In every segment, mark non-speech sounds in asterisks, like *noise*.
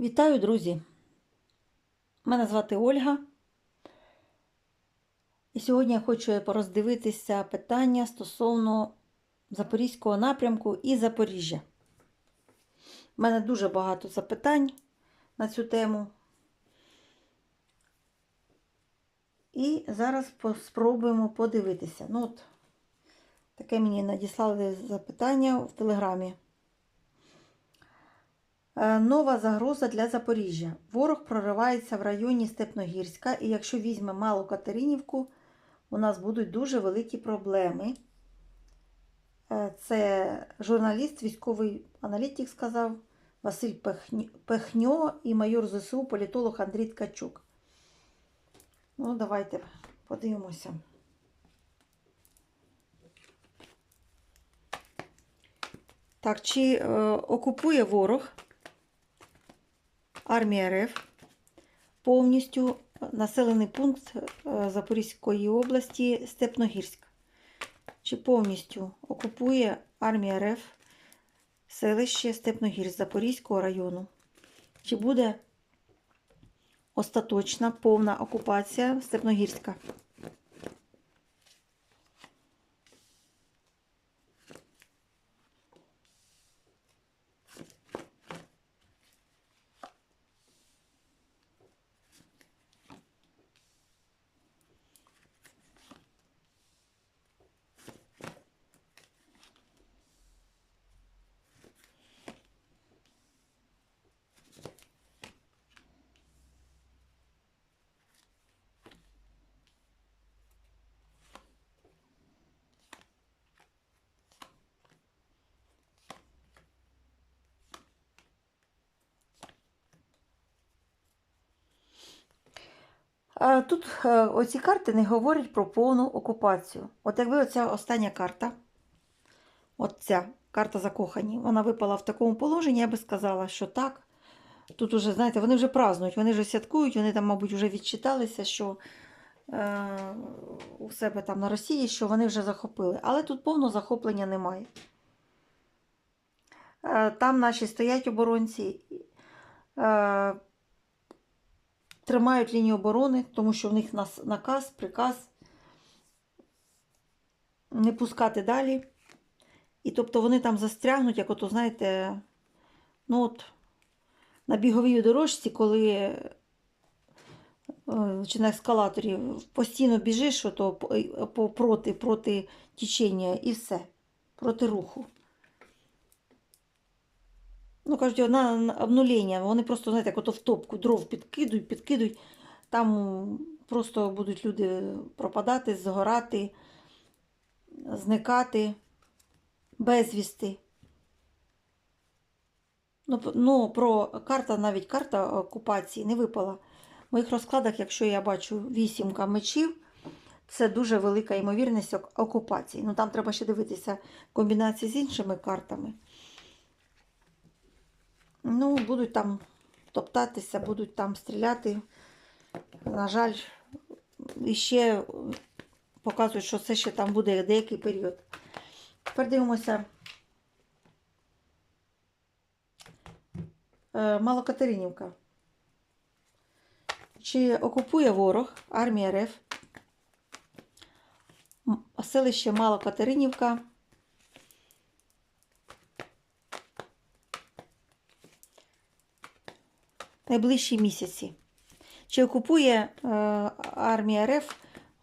Вітаю, друзі! Мене звати Ольга. І сьогодні я хочу пороздивитися питання стосовно Запорізького напрямку і Запоріжжя. У мене дуже багато запитань на цю тему. І зараз спробуємо подивитися. Ну, от, таке мені надіслали запитання в Телеграмі. Е, Нова загроза для Запоріжжя. Ворог проривається в районі Степногірська, і якщо візьме Малу Катеринівку, у нас будуть дуже великі проблеми. Е, Це журналіст, військовий аналітик сказав Василь Пехньо- і майор ЗСУ, політолог Андрій Ткачук. Ну, давайте подивимося. Так, чи е, окупує ворог армія РФ повністю населений пункт е, Запорізької області Степногірськ? Чи повністю окупує армія РФ селище Степногірськ Запорізького району? Чи буде остаточна повна окупація Степногірська? Тут е, оці карти не говорять про повну окупацію. От якби оця остання карта, от ця карта закохані, вона випала в такому положенні, я би сказала, що так. Тут уже, знаєте, вони вже празднують, вони вже святкують, вони там, мабуть, вже відчиталися, що е, у себе там на Росії, що вони вже захопили. Але тут повного захоплення немає. Е, там наші стоять оборонці. Е, тримають лінію оборони, тому що в них наказ, приказ не пускати далі. І тобто вони там застрягнуть, як ото, знаєте, ну от на біговій дорожці, коли е, чи на ескалаторі постійно біжиш, ото проти, проти течення і все, проти руху. Ну, кажуть, на обнулення. Вони просто, знаєте, як ото в топку дров підкидують, підкидують. Там просто будуть люди пропадати, згорати, зникати, безвісти. Ну, ну, про карта, навіть карта окупації не випала. В моїх розкладах, якщо я бачу вісімка мечів, це дуже велика ймовірність окупації. Ну, там треба ще дивитися комбінації з іншими картами. Ну, будуть там топтатися, будуть там стріляти. На жаль, іще показують, що це ще там буде деякий період. Тепер дивимося. Е, Малокатеринівка. Чи окупує ворог армія РФ? Селище Малокатеринівка. Найближчі місяці. Чи окупує е, армія РФ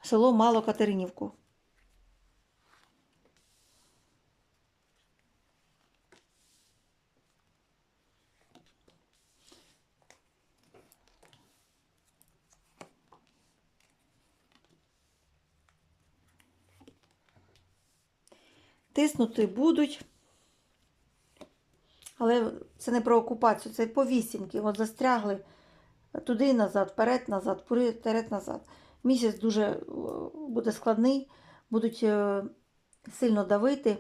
село Малокатеринівку? Тиснути будуть. Але це не про окупацію, це по вісімки. От застрягли туди назад, вперед, назад, вперед, назад. Місяць дуже е, буде складний, будуть е, сильно давити.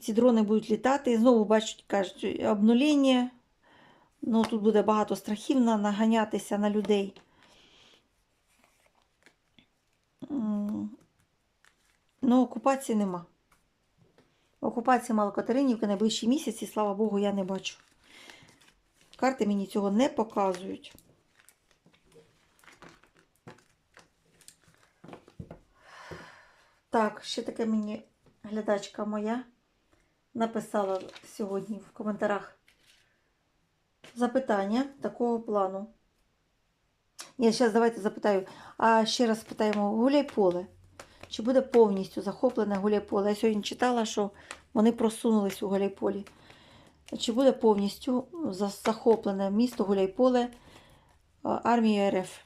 Ці дрони будуть літати. Знову бачать, кажуть, обнуління. Ну, тут буде багато страхів наганятися на людей. Ну, окупації нема. Окупації Малокатеринівки найближчі місяці, слава Богу, я не бачу. Карти мені цього не показують. Так, ще таке мені глядачка моя написала сьогодні в коментарях запитання такого плану. Ні, зараз давайте запитаю. А ще раз питаємо гуляй-поле. Чи буде повністю захоплене гуляй-поле? Я сьогодні читала, що вони просунулись у гуляй-полі. Чи буде повністю захоплене місто гуляй-поле е, армією РФ?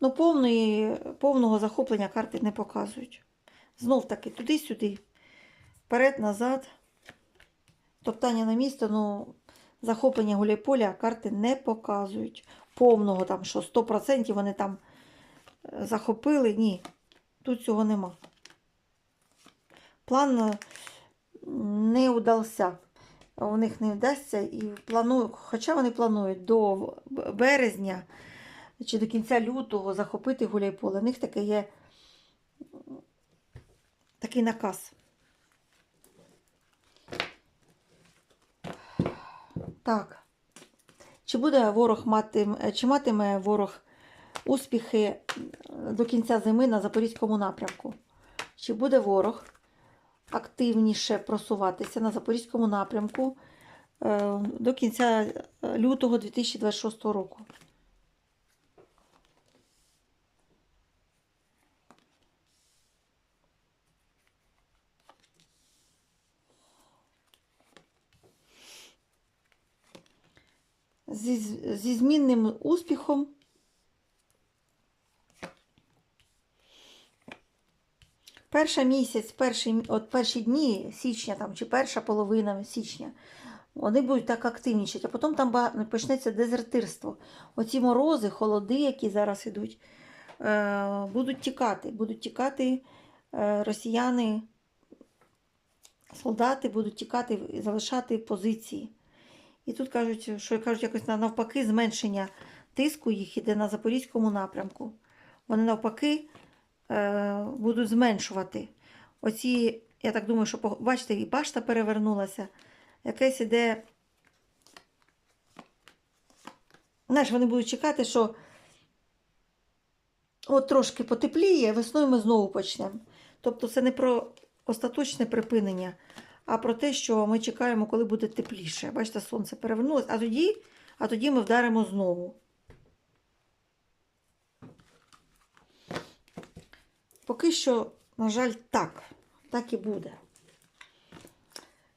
Ну, повної, повного захоплення карти не показують. Знов таки, туди-сюди, вперед, назад. Топтання на місто, ну, захоплення гуляйполя карти не показують. Повного там, що 100% вони там е, захопили. Ні, тут цього нема. План е, не удався. У них не вдасться і планую, хоча вони планують до березня чи до кінця лютого захопити гуляйполе. У них таке є такий наказ. Так. Чи буде ворог мати, чи матиме ворог успіхи е, до кінця зими на Запорізькому напрямку? Чи буде ворог активніше просуватися на Запорізькому напрямку е, до кінця е, лютого 2026 року? Зі, зі змінним успіхом. Перша місяць, перші, от перші дні січня там, чи перша половина січня, вони будуть так активнішати, а потім там почнеться дезертирство. Оці морози, холоди, які зараз йдуть, е, будуть тікати. Будуть тікати е, росіяни, солдати будуть тікати і залишати позиції. І тут кажуть, що кажуть, якось навпаки зменшення тиску їх іде на Запорізькому напрямку. Вони навпаки е, будуть зменшувати. Оці, я так думаю, що бачите, і башта перевернулася. Якесь іде. Знаєш, вони будуть чекати, що от трошки потепліє, весною ми знову почнемо. Тобто це не про остаточне припинення, а про те, що ми чекаємо, коли буде тепліше. Бачите, сонце перевернулося, а тоді, а тоді ми вдаримо знову. Поки що, на жаль, так. Так і буде.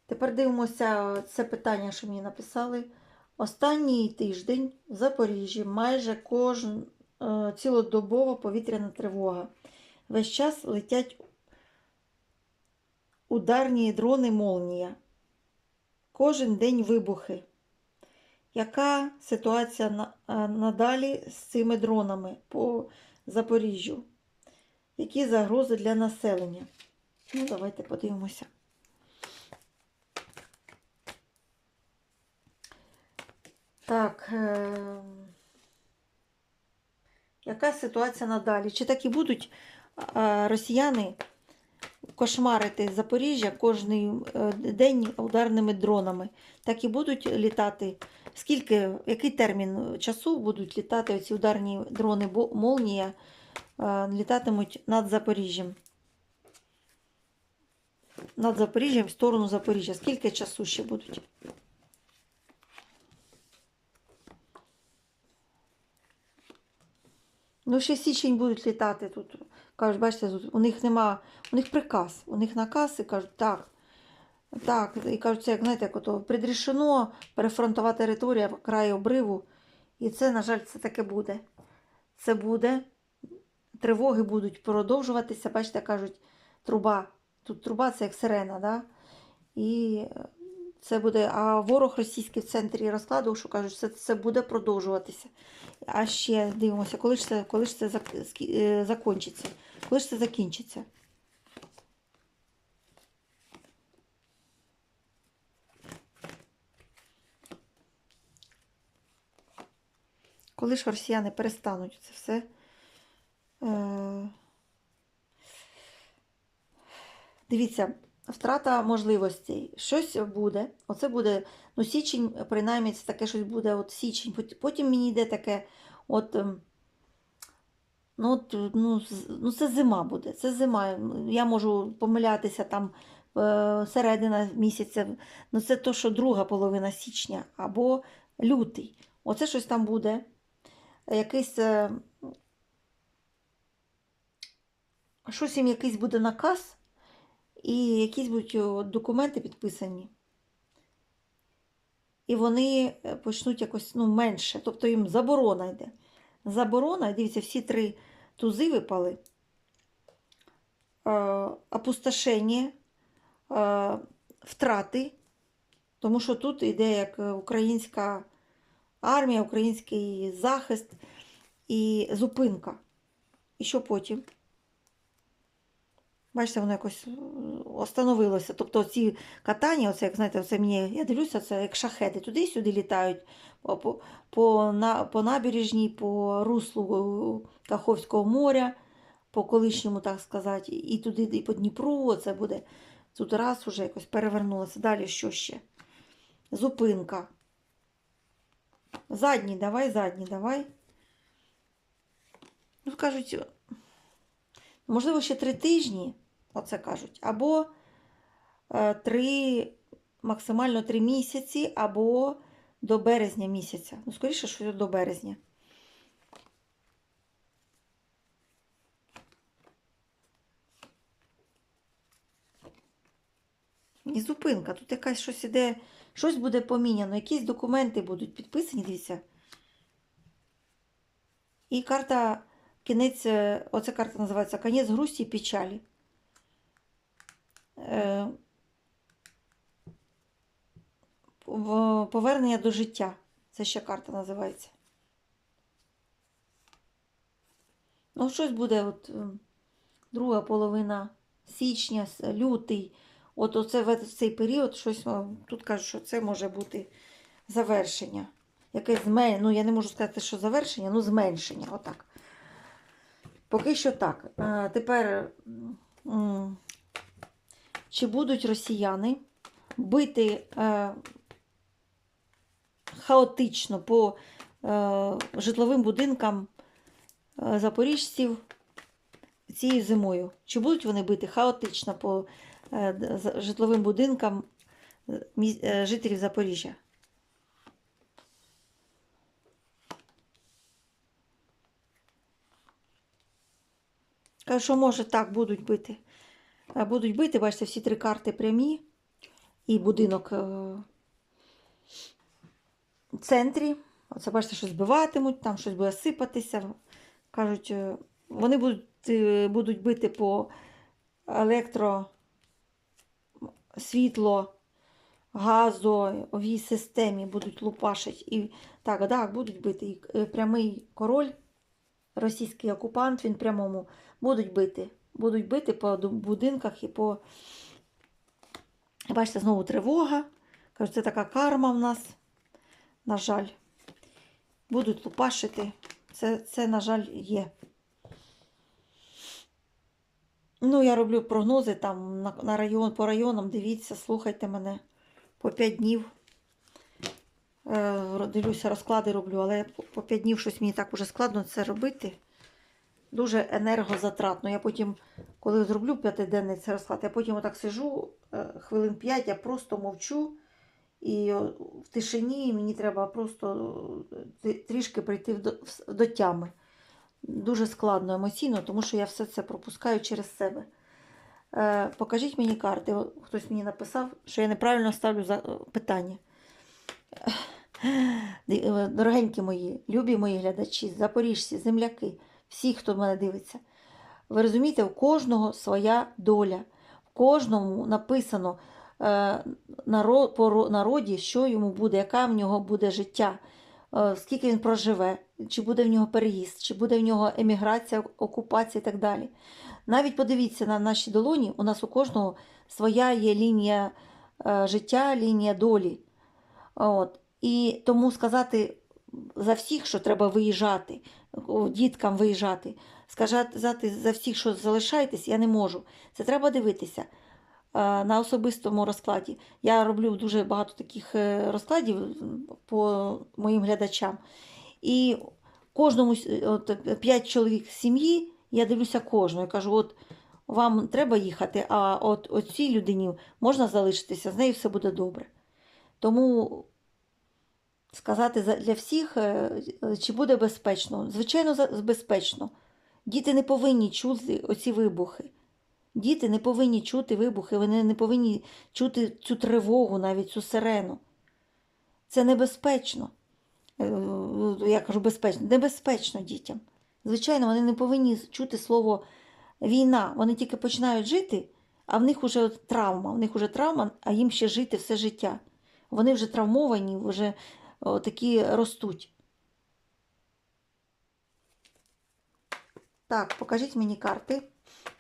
Тепер дивимося це питання, що мені написали. Останній тиждень в Запоріжжі майже кожен е, цілодобова повітряна тривога. Весь час летять ударні дрони молнія. Кожен день вибухи. Яка ситуація надалі з цими дронами по Запоріжжю? Які загрози для населення? Ну, давайте подивимося. Так. Е... Яка ситуація надалі? Чи так і будуть е, росіяни кошмарити Запоріжжя кожен е, день ударними дронами? Так і будуть літати? Скільки, який термін часу будуть літати оці ударні дрони бо- молнія? е, літатимуть над Запоріжжям. Над Запоріжжям в сторону Запоріжжя. Скільки часу ще будуть? Ну, ще січень будуть літати тут. Кажуть, бачите, тут у них нема, у них приказ, у них наказ і кажуть, так. Так, і кажуть, це як знаєте, як ото предрішено перефронтова територія в краю обриву. І це, на жаль, це таке буде. Це буде тривоги будуть продовжуватися. Бачите, кажуть, труба. Тут труба це як сирена, да? І це буде. А ворог російський в центрі розкладу, що кажуть, це, це буде продовжуватися. А ще дивимося, коли ж це, коли ж це е, закінчиться. Коли ж це закінчиться? Коли ж росіяни перестануть це все? Е... Дивіться, втрата можливостей. Щось буде. Оце буде, ну, січень, принаймні, це таке щось буде, от січень. Потім мені йде таке, от. ем, Ну, от, ну, ну, це зима буде. Це зима. Я можу помилятися там е, середина місяця. Ну, це то, що друга половина січня або лютий. Оце щось там буде. Якийсь. е, Щось їм якийсь буде наказ, і якісь будуть документи підписані. І вони е, почнуть якось ну, менше. Тобто їм заборона йде. Заборона, дивіться, всі три тузи випали. Е, опустошення, е, втрати, тому що тут йде як українська армія, український захист і зупинка. І що потім? Бачите, воно якось е, остановилося. Тобто ці катання, оце, як знаєте, оце мені, я дивлюся, це як шахеди, туди-сюди літають по, по, на, по набережній, по руслу е, Каховського моря, по колишньому, так сказати, і туди, і по Дніпру. Оце буде. Тут раз уже якось перевернулося. Далі що ще? Зупинка. Задній, давай, задній, давай. Ну, кажуть, можливо, ще три тижні, оце кажуть, або е, три, максимально три місяці, або до березня місяця. Ну, скоріше, що до березня. І зупинка. Тут якась щось іде, щось буде поміняно, якісь документи будуть підписані, дивіться. І карта, кінець, е, оця карта називається Конець грусті і печалі. Е, Повернення до життя. Це ще карта називається. Ну, щось буде от, е, друга половина січня, лютий. От оце в цей період щось е, тут кажуть, що це може бути завершення. Якесь змен... ну я не можу сказати, що завершення, ну зменшення. Отак. Поки що так. Тепер, чи будуть росіяни бити е, хаотично по е, житловим будинкам е, запоріжців цією зимою? Чи будуть вони бити хаотично по е, житловим будинкам е, е, жителів Запоріжжя? Кажу, що може так будуть бити. Е, Будуть бити, бачите, всі три карти прямі. І будинок е, в центрі. Оце, бачите, щось збиватимуть, там щось буде сипатися. Кажуть, е, вони будуть, будуть бити по електро, світло, газовій системі будуть лупашити. І так, так, будуть бити. І прямий король, російський окупант, він прямому будуть бити. Будуть бити по будинках і по. Бачите, знову тривога. Кажуть, це така карма в нас. На жаль. Будуть лупашити. Це, це на жаль, є. Ну, я роблю прогнози там на, на район, по районам. Дивіться, слухайте мене по 5 днів. Е, дивлюся, розклади роблю, але по- по 5 днів щось мені так уже складно це робити. Дуже енергозатратно. Я потім, коли зроблю п'ятиденний цей розклад, я потім отак сижу е, хвилин 5, я просто мовчу. І в тишині мені треба просто е, трішки прийти до, тями. Дуже складно емоційно, тому що я все це пропускаю через себе. Е, покажіть мені карти. Хтось мені написав, що я неправильно ставлю питання. Дорогенькі мої, любі мої глядачі, запоріжці, земляки, всі, хто мене дивиться. Ви розумієте, у кожного своя доля, в кожному написано е, по народі, що йому буде, яка в нього буде життя, е, скільки він проживе, чи буде в нього переїзд, чи буде в нього еміграція, окупація і так далі. Навіть подивіться на наші долоні, у нас у кожного своя є лінія е, життя, лінія долі. От. І тому сказати за всіх, що треба виїжджати, діткам виїжджати. Сказати за всіх, що залишайтесь, я не можу. Це треба дивитися е, на особистому розкладі. Я роблю дуже багато таких е, розкладів по моїм глядачам. І кожному от, 5 чоловік сім'ї, я дивлюся кожного. Я кажу, от вам треба їхати, а от цій людині можна залишитися, з нею все буде добре. Тому сказати за- для всіх, е, чи буде безпечно. Звичайно, безпечно. Діти не повинні чути оці вибухи. Діти не повинні чути вибухи, вони не повинні чути цю тривогу, навіть цю сирену. Це небезпечно. Е, Я кажу безпечно, небезпечно дітям. Звичайно, вони не повинні чути слово війна. Вони тільки починають жити, а в них вже травма. В них вже травма, а їм ще жити все життя. Вони вже травмовані, вже такі ростуть. Так, покажіть мені карти.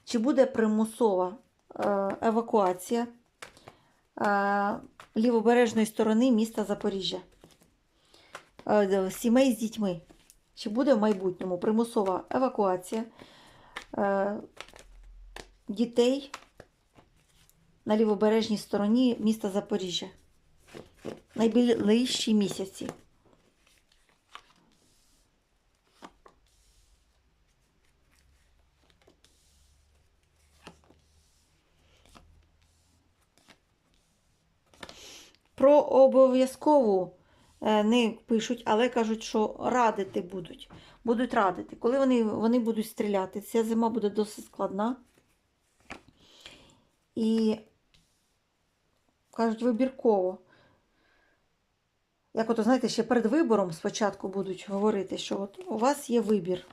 Чи буде примусова е, евакуація е, лівобережної сторони міста Запоріжжя? Е, сімей з дітьми. Чи буде в майбутньому примусова евакуація дітей на лівобережній стороні міста Запоріжжя? Найближчі місяці. Про обов'язкову е, не пишуть, але кажуть, що радити будуть. Будуть радити. Коли вони, вони будуть стріляти, ця зима буде досить складна. І кажуть, вибірково. Як от, знаєте, ще перед вибором спочатку будуть говорити, що от у вас є вибір.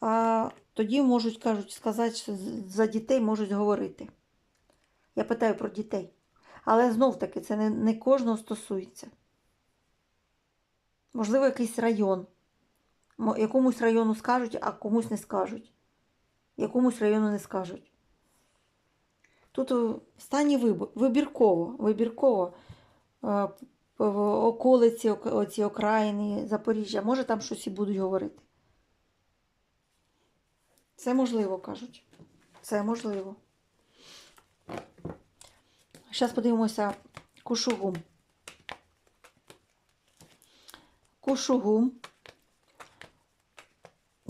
А тоді можуть, кажуть, сказати, що за дітей можуть говорити. Я питаю про дітей. Але знов таки це не, не кожного стосується. Можливо, якийсь район. Якомусь району скажуть, а комусь не скажуть. Якомусь району не скажуть. Тут в стані вибор, вибірково, вибірково е, в околиці, оці окраїни Запоріжжя. Може там щось і будуть говорити. Це можливо, кажуть. Це можливо. Зараз подивимося Кушугум. Кушугум.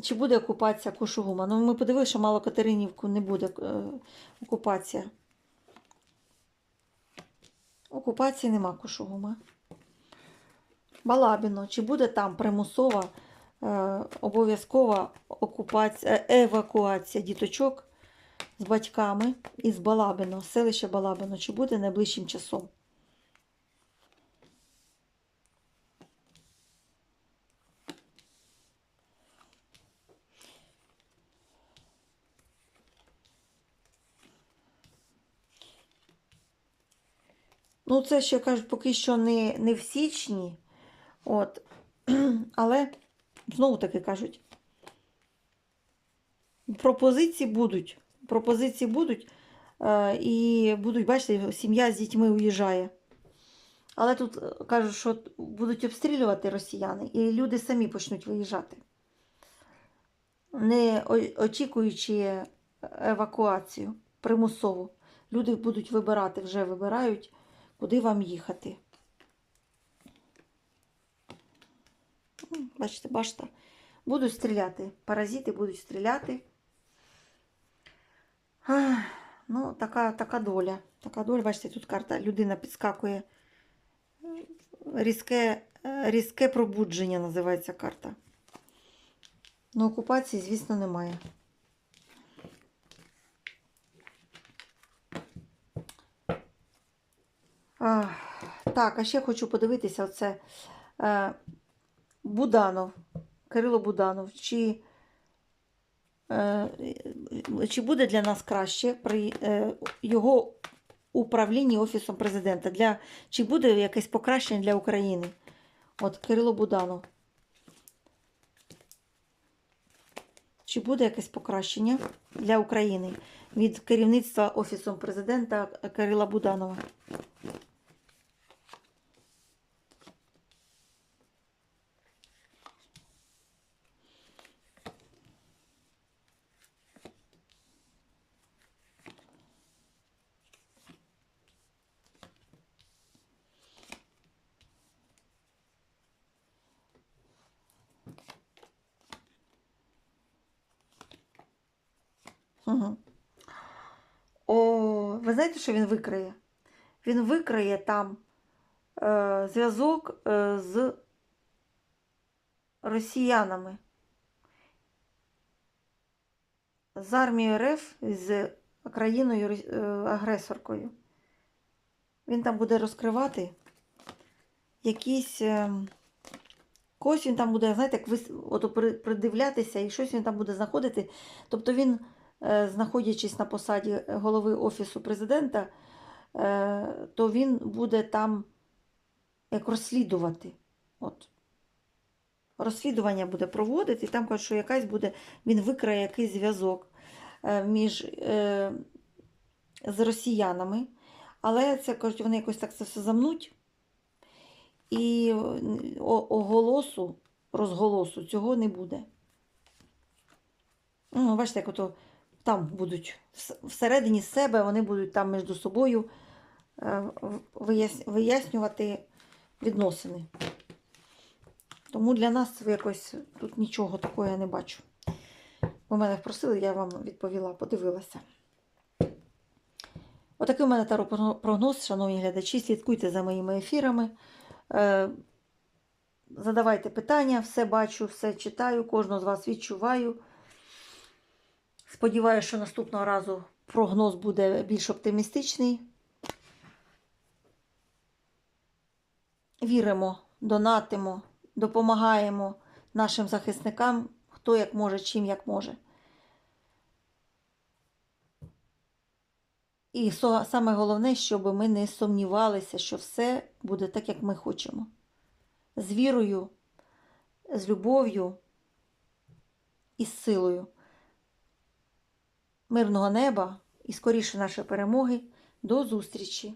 Чи буде окупація Кушугума? Ну, ми подивилися, що Малокатеринівку не буде е, окупація. Окупації нема Кушугума. Балабіно. Чи буде там примусова е, обов'язкова окупація, е, евакуація діточок з батьками із Балабино, селища Балабино, чи буде найближчим часом? Ну, це ще кажуть, поки що не, не в січні. От. *clears throat* Але знову таки кажуть, пропозиції будуть. Пропозиції будуть. Е, і будуть, бачите, сім'я з дітьми уїжджає. Але тут е, кажуть, що будуть обстрілювати росіяни, і люди самі почнуть виїжджати, не очікуючи евакуацію примусову. Люди будуть вибирати, вже вибирають, куди вам їхати. М, Бачите, башта. Будуть стріляти. Паразити будуть стріляти. Ах, Ну, така, така доля. Така доля, бачите, тут карта. Людина підскакує. Різке, різке пробудження називається карта. Ну, окупації, звісно, немає. А, так, а ще хочу подивитися оце е, Буданов, Кирило Буданов. Чи, е, чи буде для нас краще при е, його управлінні Офісом президента? Для, чи буде якесь покращення для України? От Кирило Буданов. Чи буде якесь покращення для України від керівництва Офісом президента Кирила Буданова? Угу. О, ви знаєте, що він викриє? Він викриє там е, зв'язок е, з росіянами, з армією РФ, з країною е, агресоркою. Він там буде розкривати якісь. Е, когось він там буде, знаєте, як вис... от, придивлятися і щось він там буде знаходити. Тобто він, знаходячись на посаді голови Офісу президента, е, то він буде там як розслідувати. От. Розслідування буде проводити, і там кажуть, що якась буде, він викриє якийсь зв'язок е, між е, з росіянами. Але це кажуть, вони якось так це все замнуть. І оголосу, розголосу цього не буде. Ну, бачите, як ото там будуть вс- всередині себе, вони будуть там між собою е, вияснювати відносини. Тому для нас якось тут нічого такого я не бачу. Ви мене просили, я вам відповіла, подивилася. Отакий у мене таро прогноз, шановні глядачі. Слідкуйте за моїми ефірами. Е, Задавайте питання, все бачу, все читаю, кожного з вас відчуваю. Сподіваюся, що наступного разу прогноз буде більш оптимістичний. Віримо, донатимо, допомагаємо нашим захисникам, хто як може, чим як може. І саме головне, щоб ми не сумнівалися, що все буде так, як ми хочемо. З вірою, з любов'ю і з силою. Мирного неба і скоріше нашої перемоги. До зустрічі!